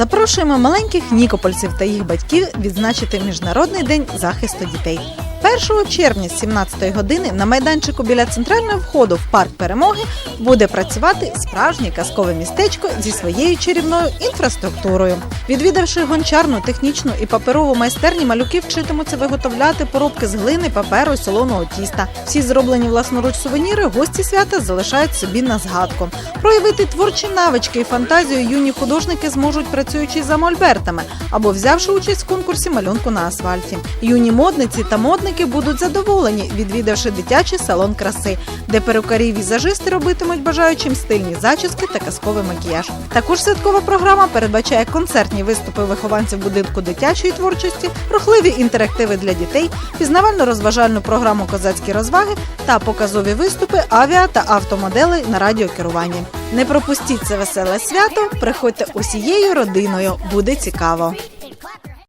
Запрошуємо маленьких нікопольців та їх батьків відзначити Міжнародний день захисту дітей. 1 червня з 17 години на майданчику біля центрального входу в парк перемоги буде працювати справжнє казкове містечко зі своєю чарівною інфраструктурою. Відвідавши гончарну, технічну і паперову майстерні, малюки вчитимуться виготовляти поробки з глини, паперу солоного тіста. Всі зроблені власноруч сувеніри гості свята залишають собі на згадку. Проявити творчі навички і фантазію юні художники зможуть працюючи за мольбертами або взявши участь в конкурсі малюнку на асфальті. Юні модниці та модники будуть задоволені, відвідавши дитячий салон краси, де перукарі візажисти робитимуть бажаючим стильні зачіски та казковий макіяж. Також святкова програма передбачає концертні виступи вихованців будинку дитячої творчості, рухливі інтерактиви для дітей, пізнавально-розважальну програму Козацькі розваги та показові виступи авіа та автомоделей на радіокеруванні. Не пропустіть це веселе свято, приходьте усією родиною, буде цікаво.